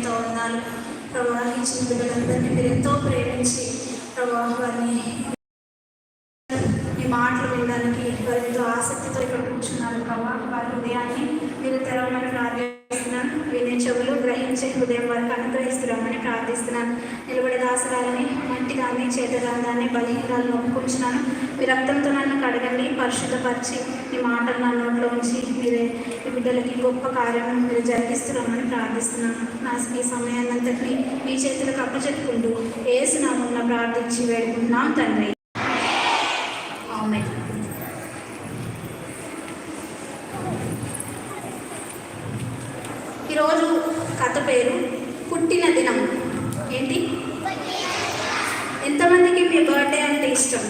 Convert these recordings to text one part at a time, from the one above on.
ఎంతో వందాలు ప్రభా ఇచ్చిన బిడ్డలందరినీ మీరు ఎంతో ప్రేమించి ప్రభా వారిని ఈ మాటలు వినడానికి వారు ఎంతో ఆసక్తితో ఇక్కడ కూర్చున్నారు. ప్రభా వారి హృదయాన్ని మీరు తెరవమని ప్రార్థిస్తున్నాను వినే చెవులు గ్రహించే హృదయం వారికి అనుగ్రహిస్తున్నామని ప్రార్థిస్తున్నాను. నిలబడి దాసరాలని మంటి దాన్ని చేతగాంధాన్ని బలహీనాలను ఒప్పుకుంటున్నాను మీ రక్తంతో నన్ను కడగండి పరిశుద్ధపరిచి మీ మాటలు నా నోట్లో ఉంచి మీరే మీ బిడ్డలకి గొప్ప కార్యం మీరు జరిగిస్తున్నామని ప్రార్థిస్తున్నాను. నా ఈ సమయాన్నంతటినీ మీ చేతులకు అప్పచెప్పుకుంటూ ఏసునామన్న ప్రార్థించి వేడుకుంటున్నాం తండ్రి ఆమె ఈరోజు కథ పేరు? పుట్టిన దినం. ఏంటి? ఎంతమందికి మీ బర్త్డే అంటే ఇష్టం?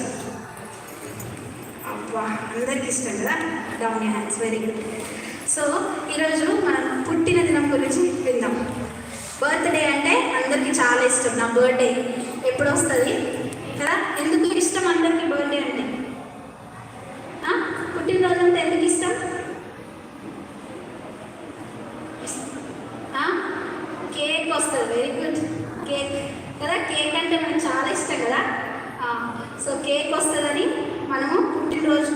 అబ్బా అందరికి ఇష్టం కదా? Down hands very good. So ఈరోజు మనం పుట్టిన దినం గురించి విందాం. బర్త్డే అంటే అందరికీ చాలా ఇష్టం. నా బర్త్డే ఎప్పుడు వస్తుంది కదా? ఎందుకు ఇష్టం అందరికీ బర్త్డే అంటే ఆ? పుట్టినరోజు అంటే ఎందుకు ఇష్టం ఆ? కేక్ వస్తుంది వెరీ గుడ్ కేక్ కదా కేక్ అంటే మనకు చాలా ఇష్టం కదా? సో కేక్ వస్తుందని మనము పుట్టినరోజు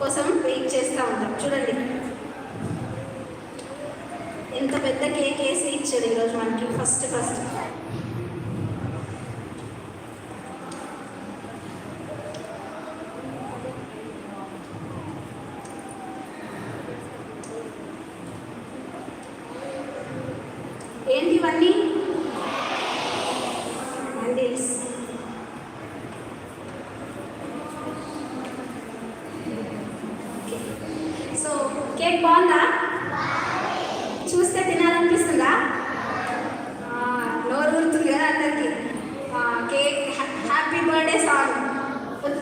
కోసం వెయిట్ చేస్తూ ఉంటాం. చూడండి. ఎంత పెద్ద కేక్ వేసి ఇచ్చాడు ఈరోజు మనకి. ఫస్ట్ ఫస్ట్ ఏంటి ఇవన్నీ హ్యాండిల్స్ సో కేక్ బాగుందా? చూస్తే తినాలనిపిస్తుందా? నోరు ఊరుతుంది కదా అందరికి. Cake happy birthday song.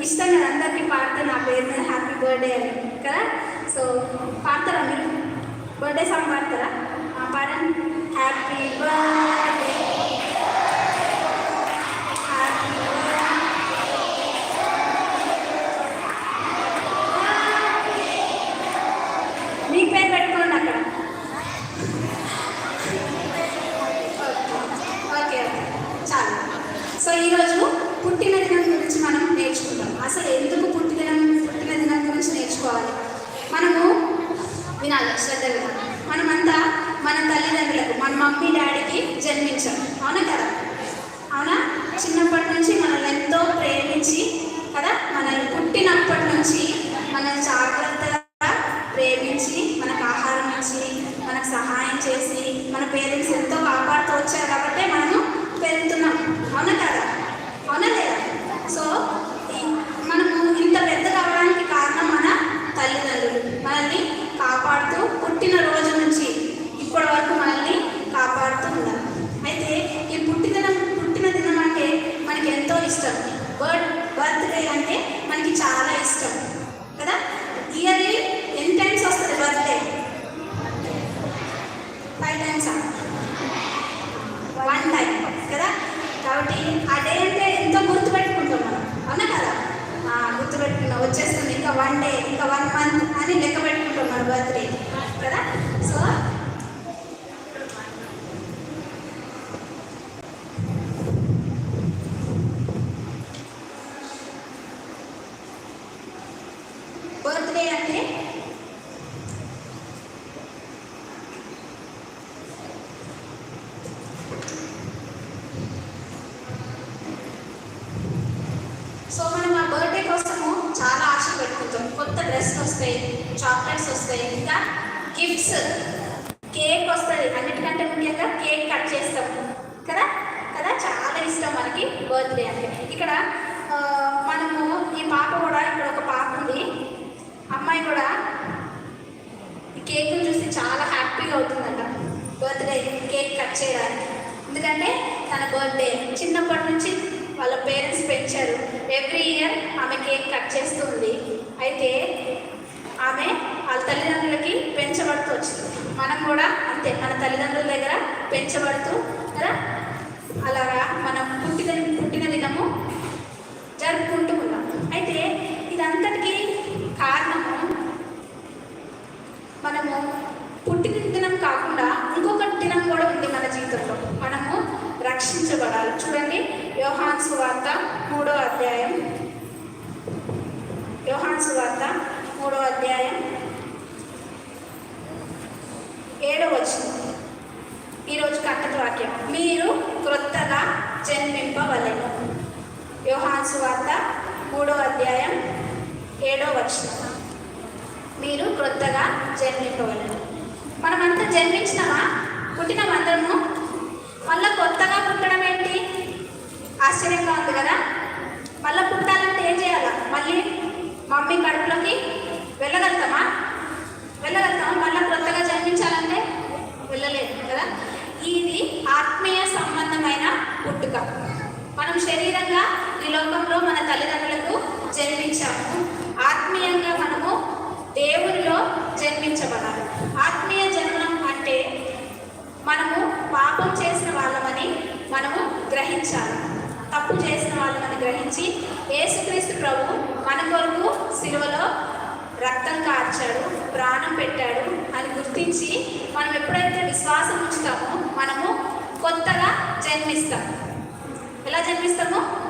ఇష్టం కదా అందరికీ పాడితే నా పేరు మీద హ్యాపీ బర్త్డే అని కదా? సో పాడతారా మీరు? బర్త్డే సాంగ్ పాడతారా? పాడండి. హ్యాపీ బర్త్డే హ్యాపీ మీ పేరు పెట్టుకోండి అక్కడ. Okay okay. చాలు. సో ఈరోజు పుట్టిన దినం గురించి మనం నేర్చుకుంటాం అసలు ఎందుకు పుట్టినదినం పుట్టినదినం పుట్టిన దినం గురించి నేర్చుకోవాలి? మనము వినాలి శ్రద్ధగా మనమంతా మన తల్లిదండ్రులకు మన మమ్మీ డాడీకి జన్మించాం. అవునా కదా? అవునా? చిన్నప్పటి నుంచి మనల్ని ఎంతో ప్రేమించి కదా? మనల్ని పుట్టినప్పటి నుంచి మనల్ని జాగ్రత్త ప్రేమించి మనకు ఆహారం ఇచ్చి మనకు సహాయం చేసి మన పేరెంట్స్ ఎంతో కాపాడుతూ వచ్చారు కాబట్టి మనము పెరుగుతున్నాం అవునా కదా అవునా లేదా సో ఈ- మనము ఇంత పెద్ద కావడానికి కారణం మన తల్లిదండ్రులు మనల్ని కాపాడుతూ పుట్టిన రోజు నుంచి ఇప్పటి వరకు మనల్ని కాపాడుతూ ఉన్నారు అయితే ఈ పుట్టిన పుట్టిన దినం అంటే మనకి ఎంతో ఇష్టం బర్త్ బర్త్డే అంటే మనకి చాలా ఇష్టం కదా ఇయర్లీ ఎన్ని టైమ్స్ వస్తుంది birthday five times one time కదా కాబట్టి ఆ డే అంటే ఎంతో గుర్తుపెట్టుకుంటాం మనం అవునా కదా ఆ, గుర్తుపెట్టుకున్నాం వచ్చేస్తుంది ఇంకా వన్ డే ఇంకా వన్ మంత్ అని లెక్క పెట్టుకుంటాం మన బర్త్డే కదా సో బర్త్డే అంటే సో మనం ఆ బర్త్డే కోసము చాలా ఆశ పెట్టుకుంటాం కొత్త డ్రెస్ వస్తాయి చాక్లెట్స్ వస్తాయి ఇంకా గిఫ్ట్స్ కేక్ వస్తుంది అన్నిటికంటే ముఖ్యంగా కేక్ కట్ చేస్తాం కదా కదా చాలా ఇష్టం మనకి బర్త్డే అంటే ఇక్కడ మనము ఈ పాప కూడా ఇక్కడ ఒక పాప ఉంది. అమ్మాయి కూడా ఈ కేక్ని చూసి చాలా హ్యాపీగా అవుతుందంట. బర్త్డే కేక్ కట్ చేయడానికి. ఎందుకంటే తన బర్త్డే చిన్నప్పటి నుంచి వాళ్ళ పేరెంట్స్ పెంచారు. ఎవ్రీ ఇయర్ ఆమె కేక్ కట్ చేస్తుంది అయితే ఆమె వాళ్ళ తల్లిదండ్రులకి పెంచబడుతూ వచ్చింది. మనం కూడా అంతే మన తల్లిదండ్రుల దగ్గర పెంచబడుతూ కదా? అలాగా మనం పుట్టిన జరుపుకుంటూ ఉన్నాం అయితే ఇదంతటికీ కారణము మనము పుట్టిన దినం కాకుండా ఇంకొక దినం కూడా ఉంది మన జీవితంలో. మనము రక్షించబడాలి. చూడండి యోహాన్ సువార్త మూడో అధ్యాయం. యోహాన్ సువార్త మూడో అధ్యాయం ఏడో వచ్చింది ఈరోజు కట్టత వాక్యం. మీరు క్రొత్తగా జన్మింపవలెను. యోహాన్ సువార్త మూడో అధ్యాయం ఏడో వచనం. మీరు క్రొత్తగా జన్మింపవలెను మనమంతా జన్మించినామా? పుట్టిన మందరము మళ్ళీ కొత్తగా పుట్టడం ఏంటి? ఆశ్చర్యంగా ఉంది కదా? మళ్ళీ పుట్టాలంటే ఏం చేయాలా? మళ్ళీ మమ్మీ కడుపులోకి వెళ్ళగలుగుతామా? వెళ్ళగలుగుతామా? మళ్ళీ కొత్తగా జన్మించాలంటే వెళ్ళలేదు కదా? ఇది ఆత్మీయ సంబంధమైన పుట్టుక. మనం శరీరంగా ఈ లోకంలో మన తల్లిదండ్రులకు జన్మించాము. ఆత్మీయంగా మనము దేవునిలో జన్మించబడాలి. ఆత్మీయ జన్మం అంటే మనము పాపం చేసిన వాళ్ళమని మనము గ్రహించాలి. తప్పు చేసిన వాళ్ళమని గ్రహించి యేసుక్రీస్తు ప్రభు మన కొరకు సిలువలో రక్తం కార్చాడు ప్రాణం పెట్టాడు అని గుర్తించి మనం ఎప్పుడైతే విశ్వాసం ఉంచుతామో మనము కొత్తగా జన్మిస్తాం. ఎలా జన్మిస్తాము?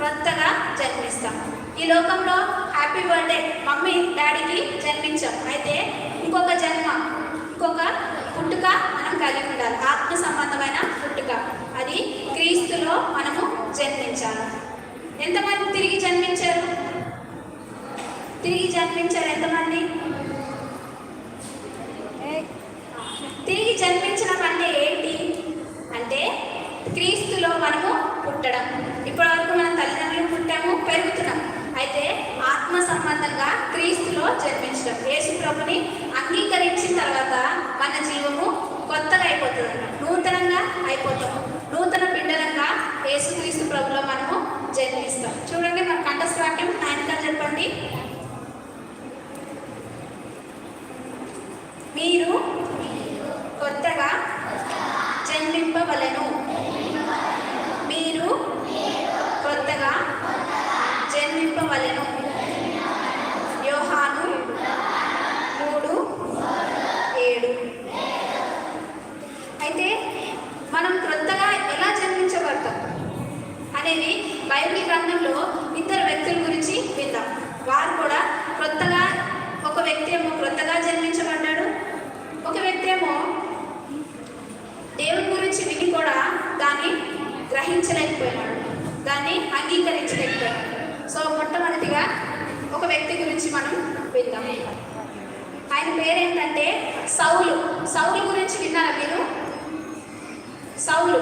క్రొత్తగా జన్మిస్తాం. ఈ లోకంలో హ్యాపీ బర్త్డే మమ్మీ డాడీకి జన్మించాం. అయితే ఇంకొక జన్మ ఇంకొక పుట్టుక మనం కలిగి ఉండాలి. ఆత్మ సంబంధమైన పుట్టుక. అది క్రీస్తులో మనము జన్మించాలి. ఎంతమంది తిరిగి జన్మించారు? తిరిగి జన్మించారు ఎంతమంది? తిరిగి జన్మించడం అంటే ఏంటి? అంటే క్రీస్తులో మనము పుట్టడం. ఇప్పటివరకు మన తల్లిదండ్రులు పుట్టాము పెరుగుతున్నాం. అయితే ఆత్మ సంబంధంగా క్రీస్తులో జన్మించడం. యేసు ప్రభుని అంగీకరించిన తర్వాత మన జీవము కొత్తగా అయిపోతుంది. నూతనంగా అయిపోతాం. నూతన బిడ్డలంగా యేసుక్రీస్తు ప్రభులో మనము జన్మిస్తాం. చూడండి మన కంఠస్వాక్యం నాయనగా చెప్పండి. మీరు కొత్తగా జన్మింపవలెను మీరు కొత్తగా జన్మింపవలెను యోహాను మూడు ఏడు అయితే మనం క్రొత్తగా ఎలా జన్మించబడతాం అనేది బైబిల్ గ్రంథంలో ఇద్దరు వ్యక్తుల గురించి విందాం వారు కూడా క్రొత్తగా ఒక వ్యక్తి ఏమో క్రొత్తగా జన్మించబడ్డాడు ఒక వ్యక్తి ఏమో దేవుని గురించి విని కూడా దాన్ని గ్రహించలేకపోయినాడు దాన్ని అంగీకరించలేకపోయాడు సో మొట్టమొదటిగా ఒక వ్యక్తి గురించి మనం విందాం ఆయన పేరేంటంటే సౌలు. సౌలు గురించి విన్నారా మీరు? సౌలు.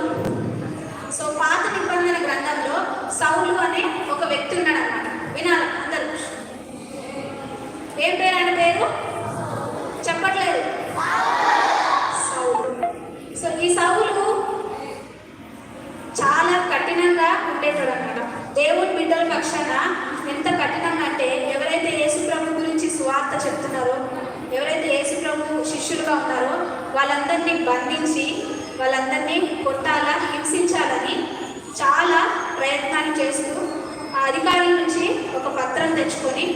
సో పాత నిబంధన గ్రంథంలో సౌలు అనే ఒక వ్యక్తి ఉన్నాడు అనమాట వినాలి అందరూ? ఏం పేరు ఆయన పేరు? చెప్పట్లేదు. సౌలు. సో ఈ సౌలు చాలా కఠినంగా ఉండేటోడు అనమాట దేవుని బిడ్డల పక్షాన ఎంత కఠినంగా అంటే ఎవరైతే యేసు ప్రభు సువార్త చెప్తున్నారో. ఎవరైతే యేసు ప్రభు శిష్యులుగా ఉన్నారో వాళ్ళందరినీ బంధించి వాళ్ళందరినీ కొట్టాలా హింసించాలని చాలా ప్రయత్నాలు చేస్తూ ఆ అధికారుల నుంచి ఒక పత్రం తెచ్చుకొని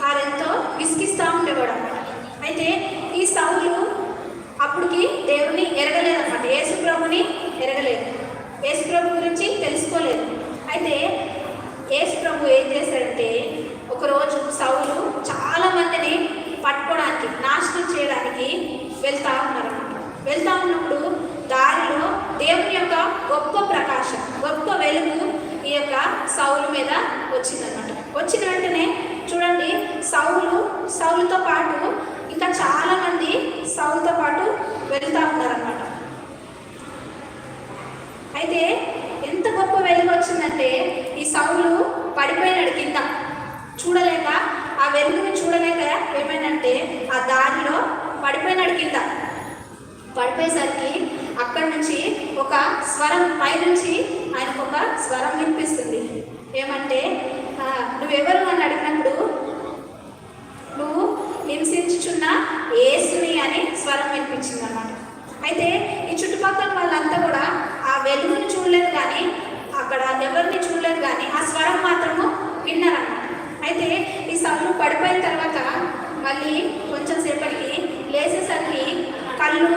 వారెంతో విసిగిస్తూ ఉండేవాడు అనమాట అయితే ఈ సౌలు అప్పటికి దేవుని ఎరగలేదన్నమాట. యేసుప్రభుని ఎరగలేదు. యేసుప్రభు గురించి తెలుసుకోలేదు. అయితే యేసుప్రభు ఏం చేశాడంటే ఒకరోజు సౌలు చాలా మందిని పట్టుకోవడానికి నాశనం చేయడానికి వెళ్తా ఉన్నారన్నమాట వెళ్తా ఉన్నప్పుడు దారిలో దేవుని యొక్క గొప్ప ప్రకాశం గొప్ప వెలుగు ఈ యొక్క సౌలు మీద వచ్చిందన్నమాట. వచ్చిన వెంటనే చూడండి సౌలు సౌలుతో పాటు ఇంకా చాలా మంది సౌలుతో పాటు వెళ్తా ఉన్నారన్నమాట. అయితే ఎంత గొప్ప వెలుగు వచ్చిందంటే ఈ సౌలు పడిపోయినాడు కింద. చూడలేక ఆ వెలుగుని చూడలేక ఏమైందంటే ఆ దారిలో పడిపోయినాడు కింద. పడిపోయేసరికి అక్కడి నుంచి ఒక స్వరం పైనుంచి ఆయనకు ఒక స్వరం వినిపిస్తుంది. ఏమంటే నువ్వెవరు? అని అడిగినప్పుడు నువ్వు హింసించుచున్న ఏసుని అని స్వరం వినిపించింది అనమాట అయితే ఈ చుట్టుపక్కల వాళ్ళంతా కూడా ఆ వెలుగుని చూడలేదు కానీ అక్కడ ఎవరిని చూడలేదు కానీ ఆ స్వరం మాత్రము విన్నారన్నమాట. అయితే ఈ సౌలు పడిపోయిన తర్వాత మళ్ళీ కొంచెం సేపటికి లేచేసరికి కళ్ళు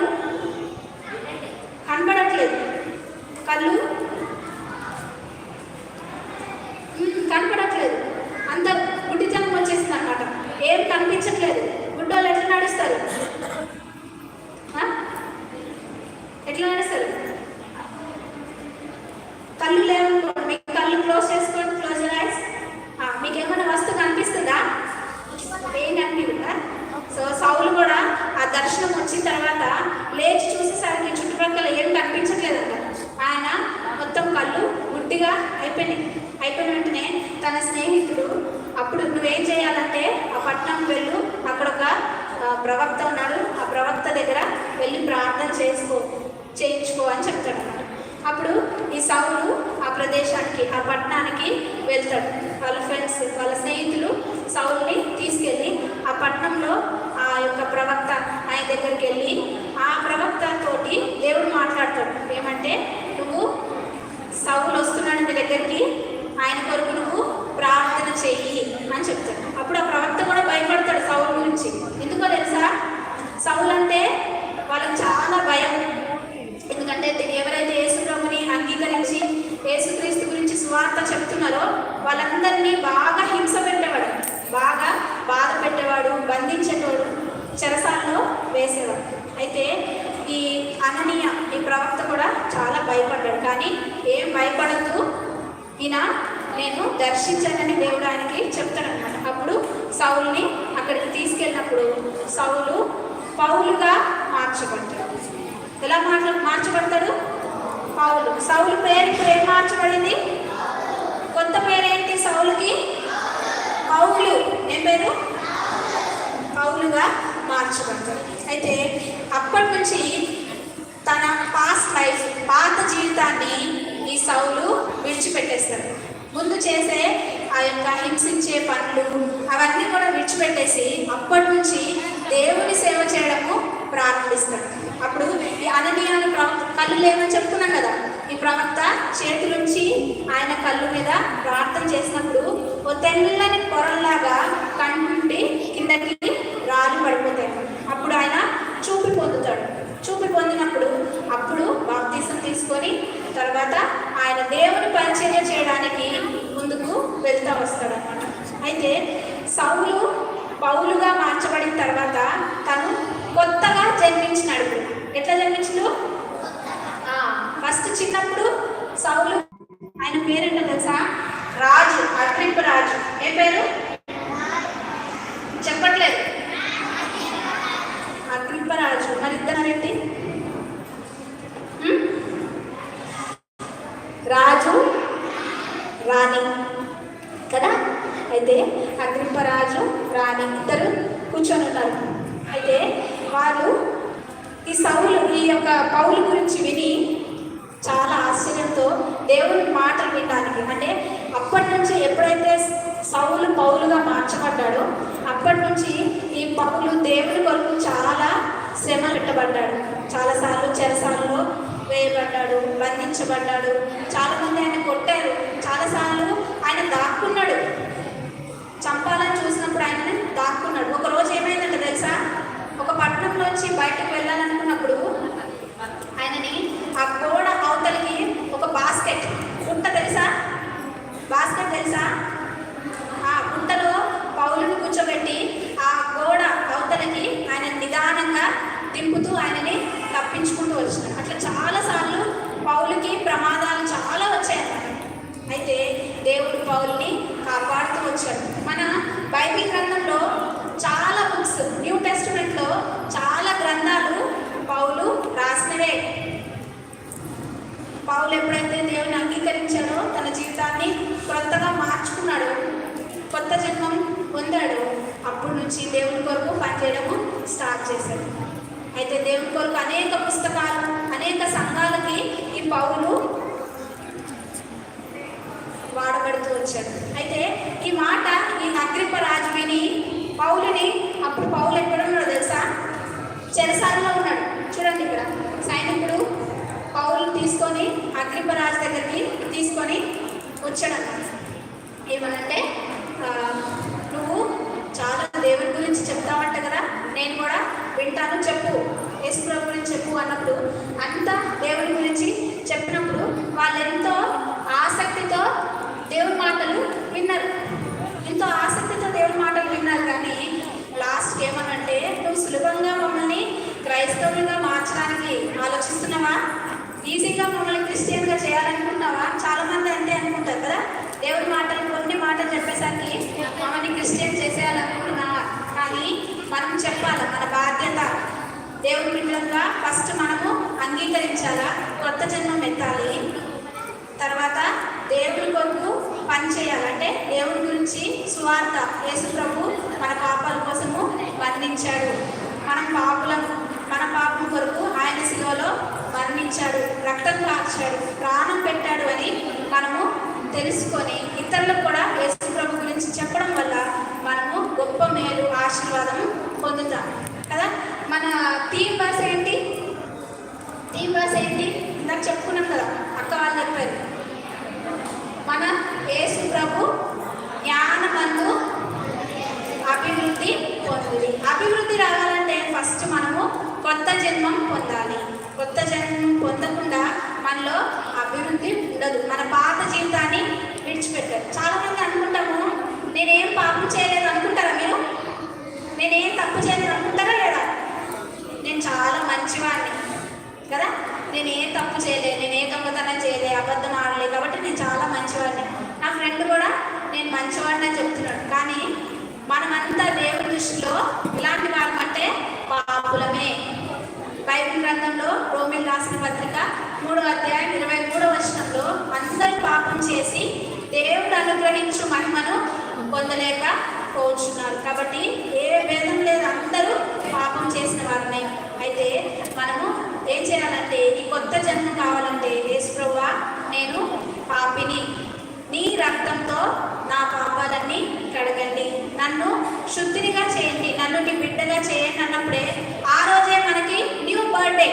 కనబడట్లేదు కళ్ళు కనపడట్లేదు. అంత గుడ్డితనం వచ్చేసింది అనమాట ఏం కనిపించట్లేదు. గుడ్డోళ్ళు ఎట్లా నడుస్తారు? ఎట్లా నడుస్తారు? కళ్ళు లేవు మీకు కళ్ళు క్లోజ్ చేసుకోండి క్లోజ్ ఐస్ మీకు ఏమైనా వస్తువు కనిపిస్తుందా ఏం కనిపిస్తుందా సో సౌలు కూడా ఆ దర్శనం వచ్చిన తర్వాత లేచి చూసేసరికి చుట్టుపక్కల ఏం కనిపించట్లేదంట ఆయన మొత్తం కళ్ళు గుడ్డిగా అయిపోయినాయి అయిపోయిన వెంటనే తన స్నేహితుడు అప్పుడు నువ్వేం చేయాలంటే ఆ పట్టణం వెళ్ళు అక్కడ ఒక ఆ, ప్రవక్త ఉన్నాడు ఆ ప్రవక్త దగ్గర వెళ్ళి చేసుకో చేయించుకో అని చెప్తాడు అన్నమాట. అప్పుడు ఈ సౌలు ఆ ప్రదేశానికి ఆ పట్టణానికి వెళ్తాడు. వాళ్ళ ఫ్రెండ్స్ వాళ్ళ స్నేహితులు సౌల్ని తీసుకెళ్ళి ఆ పట్టణంలో ఆ యొక్క ప్రవక్త ఆయన దగ్గరికి వెళ్ళి ఆ ప్రవక్త తోటి దేవుడు మాట్లాడతాడు. ఏమంటే నువ్వు సౌలు వస్తున్నాడు నీ దగ్గరికి ఆయన కొరకు నువ్వు ప్రార్థన చెయ్యి అని చెప్తాడు. అప్పుడు ఆ ప్రవక్త కూడా భయపడతాడు సౌలు గురించి. ఎందుకో తెలుసా? సౌలు అంటే వాళ్ళకి చాలా భయం. ఎందుకంటే ఎవరైతే యేసుప్రభుని అంగీకరించి యేసుక్రీస్తు గురించి స్వార్థ చెప్తున్నారో వాళ్ళందరినీ బాగా హింస పెట్టేవాడు. బాగా బాధ పెట్టేవాడు బంధించేటోడు చెరసాలలో వేసేవాడు. అయితే ఈ అననీయ ఈ ప్రవక్త కూడా చాలా భయపడ్డాడు. కానీ ఏం భయపడద్దు. ఈయన నేను దర్శించానని దేవుడు ఆయనకి చెప్తాడనమాట అప్పుడు సౌల్ని అక్కడికి తీసుకెళ్ళినప్పుడు సౌలు పౌలుగా మార్చబడతాడు. ఎలా మార్చ మార్చబడతాడు? పౌలు. సౌలు పేరు ఇప్పుడు ఏం మార్చబడింది? కొత్త పేరేంటి సౌలుకి? పౌలు. ఏం పేరు? పౌలుగా మార్చబడతాడు. అయితే అప్పటి నుంచి తన పాస్ట్ లైఫ్ పాత జీవితాన్ని ఈ సౌలు విడిచిపెట్టేస్తాడు. ముందు చేసే ఆ యొక్క హింసించే పనులు అవన్నీ కూడా విడిచిపెట్టేసి అప్పటి నుంచి ప్రారంభిస్తాడు. అప్పుడు ఈ అననీయ ప్రవక్త కళ్ళు లేవని చెప్తున్నాం కదా. ఈ ప్రవక్త చేతులుంచి ఆయన కళ్ళు మీద ప్రార్థన చేసినప్పుడు ఓ తెల్లని పొరల్లాగా కన్ను నుండి కిందకి రాళ్ళు పడిపోతాయి అప్పుడు ఆయన చూపి పొందుతాడు. చూపి పొందినప్పుడు అప్పుడు బాప్తీసం తీసుకొని తర్వాత ఆయన దేవుని పరిచర్య చేయడానికి ముందుకు వెళ్తా వస్తాడు అనమాట అయితే సౌలు పౌలుగా మార్చబడిన తర్వాత తను కొత్తగా జన్మించినాడు. ఎట్లా జన్మించడు? ఫస్ట్ చిన్నప్పుడు సౌలు ఆయన పేరేంటో తెలుసా? రాజు అగ్రిప్ప రాజు. ఏ పేరు? చెప్పట్లేదు. అగ్రిప్ప రాజు. మరి ఇద్దరేంటి? రాజు రాణి కదా? అయితే అగ్రింపరాజు రాణి ఇద్దరు కూర్చొని ఉన్నారు అయితే వారు ఈ సౌలు ఈ యొక్క పౌలు గురించి విని చాలా ఆశ్చర్యంతో దేవుని మాటలు వినడానికి అంటే అప్పటి నుంచి ఎప్పుడైతే సౌలు పౌలుగా మార్చబడ్డాడో అప్పటి నుంచి ఈ పౌలు దేవుని కొరకు చాలా శ్రమ పెట్టబడ్డాడు. చాలాసార్లు చెరసాలలో వేయబడ్డాడు బంధించబడ్డాడు. చాలామంది ఆయన కొట్టారు. చాలాసార్లు ఆయన దాక్కున్నాడు. చంపాలని చూసినప్పుడు ఆయన దాక్కున్నాడు. ఒక రోజు ఏమైందంటే తెలుసా? ఒక పట్టణంలోంచి బయటకు వెళ్ళాలనుకున్నప్పుడు ఆయనని ఆ గోడ అవతలికి ఒక బాస్కెట్ గుంట తెలుసా? బాస్కెట్ తెలుసా? ఆ గుంటలో పౌలుని కూర్చోబెట్టి ఆ గోడ అవతలికి ఆయన నిదానంగా దింపుతూ ఆయనని తప్పించుకుంటూ వచ్చినాడు. అట్లా చాలాసార్లు పౌలుకి ప్రమాదాలు చాలా వచ్చాయన్నమాట. అయితే దేవుడు పౌల్ని కాపాడుతూ వచ్చాడు. బైబిల్ గ్రంథంలో చాలా బుక్స్ న్యూ టెస్టిమెంట్లో చాలా గ్రంథాలు పౌలు రాసినవే. పౌలు ఎప్పుడైతే దేవుని అంగీకరించాడో తన జీవితాన్ని కొత్తగా మార్చుకున్నాడు కొత్త జన్మం పొందాడు అప్పటి నుంచి దేవుని కొరకు పనిచేయడము స్టార్ట్ చేశాడు. అయితే దేవుని కొరకు అనేక పుస్తకాలు అనేక సంఘాలకి ఈ పౌలు వాడబడుతూ వచ్చాడు. అయితే ఈ మాట ఈ అగ్రిప్ప రాజు విని పౌలుని అప్పుడు పౌలు ఎక్కడ ఉన్నాడు తెలుసా? చెరసాలలో ఉన్నాడు. చూడండి ఇక్కడ. సైనికుడు పౌలు తీసుకొని అగ్రిప రాజు దగ్గరికి తీసుకొని వచ్చాడన్నమాట ఏమనంటే నువ్వు చాలా దేవుని గురించి చెప్తావంట కదా? నేను కూడా వింటాను చెప్పు. యేసుప్రభు గురించి చెప్పు అన్నప్పుడు అంతా దేవుని గురించి చెప్పినప్పుడు దేవుని మాటలు విన్నారు. ఎంతో ఆసక్తితో దేవుడి మాటలు విన్నారు కానీ లాస్ట్ ఏమనంటే నువ్వు సులభంగా మమ్మల్ని క్రైస్తవులుగా మార్చడానికి ఆలోచిస్తున్నావా? ఈజీగా మమ్మల్ని క్రిస్టియన్గా చేయాలనుకుంటున్నావా? చాలా మంది అంతే అనుకుంటారు కదా. దేవుని మాటలు కొన్ని మాటలు చెప్పేసరికి మమ్మల్ని క్రిస్టియన్ చేసేయాలనుకుంటున్నావా? కానీ మనం చెప్పాలి మన బాధ్యత దేవుడి బిడ్డలుగా ఫస్ట్ మనము అంగీకరించాలా? కొత్త జన్మం ఎత్తాలి. తర్వాత దేవుడి కొరకు పని చేయాలంటే దేవుడి గురించి సువార్త యేసు ప్రభు మన పాపాల కోసము మరణించాడు మనం పాపులం మన పాపం కొరకు ఆయన శిలువలో మరణించాడు రక్తం కార్చాడు ప్రాణం పెట్టాడు అని మనము తెలుసుకొని ఇతరులకు కూడా యేసు ప్రభు గురించి చెప్పడం వల్ల మనము గొప్ప మేలు ఆశీర్వాదం పొందుతాం. కదా? మన థీమ్ బస్ ఏంటి? థీమ్ బస్ ఏంటి? ఇందాక చెప్పుకున్నాం కదా అక్క వాళ్ళు చెప్పారు. యేసు ప్రభు జ్ఞానమందు అభివృద్ధి పొందుది. అభివృద్ధి రావాలంటే ఫస్ట్ మనము కొత్త జన్మం పొందాలి. కొత్త జన్మం పొందకుండా మనలో అభివృద్ధి ఉండదు. మన పాత జీవితాన్ని విడిచిపెట్టారు. చాలా మంది అనుకుంటాము నేనేం పాపం చేయలేదు అనుకుంటారా మీరు? నేనేం తప్పు చేయలేదు అనుకుంటారా లేదా? నేను చాలా మంచివాడిని కదా? నేను ఏం తప్పు చేయలేదు నేను ఏ దొంగతనం చేయలే అబద్ధం ఆడలేదు కాబట్టి నేను చాలా మంచివాడిని ఫ్రెండ్ కూడా నేను మంచివాడిని అని చెప్తున్నాడు కానీ మనమంతా దేవుడి దృష్టిలో ఇలాంటి వాళ్ళమంటే పాపులమే. బైబిల్ గ్రంథంలో రోమిల్ రాసిన పత్రిక మూడో అధ్యాయం ఇరవై మూడో వచనంలో అందరూ పాపం చేసి దేవుడు అనుగ్రహించు మహిమను పొందలేక పోచున్నారు. కాబట్టి ఏ భేదం లేదు అందరూ పాపం చేసిన వారమే. అయితే మనము ఏం చేయాలంటే ఈ కొత్త జన్మ కావాలంటే యేసుప్రవ్వా నేను పాపిని నీ రక్తంతో నా పాపాలన్నీ కడగండి నన్ను శుద్ధినిగా చేయండి నన్ను చేయండి అన్నప్పుడే ఆ రోజే మనకి న్యూ బర్త్డే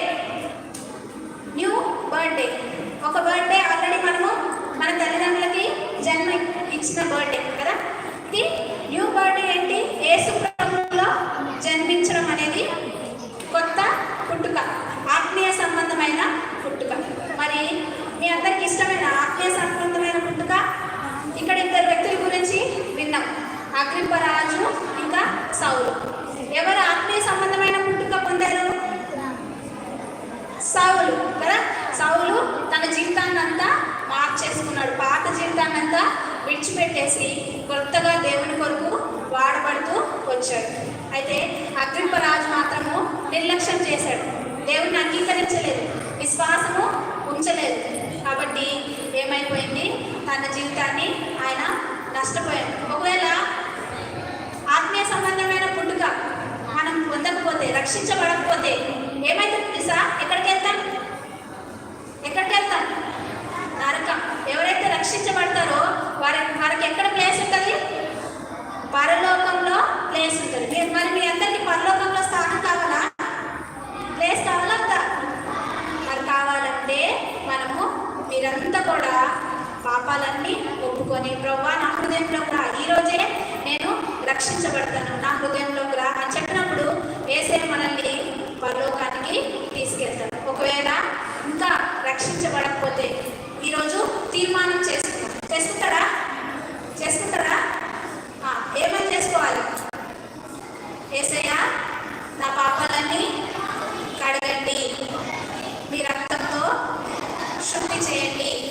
న్యూ బర్త్డే ఒక బర్త్డే ఆల్రెడీ మనము మన తల్లిదండ్రులకి జన్మ ఇచ్చిన బర్త్డే కదా? ఇది న్యూ బర్త్డే ఏంటి? యేసు ప్రభువులో జన్మించడం అనేది కొత్త పుట్టుక ఆత్మీయ సంబంధమైన పుట్టుక. మరి మీ అందరికి ఇష్టమైన ఆత్మీయ సంబంధమైన పుట్టుక? ఇక్కడ ఇద్దరు వ్యక్తుల గురించి విన్నాం. అగ్రిపరాజు ఇంకా సౌలు. ఎవరు ఆత్మీయ సంబంధమైన పుట్టుక పొందారు? సౌలు కదా? సౌలు తన జీవితాన్ని అంతా మార్చేసుకున్నాడు. పాత జీవితాన్ని అంతా విడిచిపెట్టేసి కొత్తగా దేవుని కొరకు వాడబడుతూ వచ్చాడు. అయితే అగ్రిపరాజు మాత్రము నిర్లక్ష్యం చేశాడు. దేవుని అంగీకరించలేదు. విశ్వాసము ఉంచలేదు. కాబట్టి ఏమైపోయింది? తన జీవితాన్ని ఆయన నష్టపోయాడు. ఒకవేళ ఆత్మీయ సంబంధమైన పొందకపోతే రక్షించబడకపోతే ఏమైతుంది తెలుసా? ఎక్కడికి వెళ్తాం ఎక్కడికి వెళ్తాం నరకం ఎవరైతే రక్షించబడతారో వారి వారికి ఎక్కడ ప్లేస్ ఉంటుంది పరలోకంలో ప్లేస్ ఉంటుంది మీరు మరి మీ అందరికీ పరలోకంలో స్థానం కావాలా ప్లేస్ కావాలా వద్దా? మరి కావాలంటే మనము మీరంతా కూడా పాపాలన్నీ ఒప్పుకొని ప్రభా నా హృదయంలోకి రా ఈరోజే నేను రక్షించబడతాను నా హృదయంలోకి రా అని చెప్పినప్పుడు వేసే మనల్ని పరలోకానికి తీసుకెళ్తాడు ఒకవేళ ఇంకా రక్షించబడకపోతే ఈరోజు తీర్మానం చేసుకుంటాం చేసుకుంటారా చేసుకుంటారా ఆ, ఏమని చేసుకోవాలి ఏసయ్యా నా పాపాలన్నీ కడగండి. మీ రక్తంతో శుద్ధి చేయండి.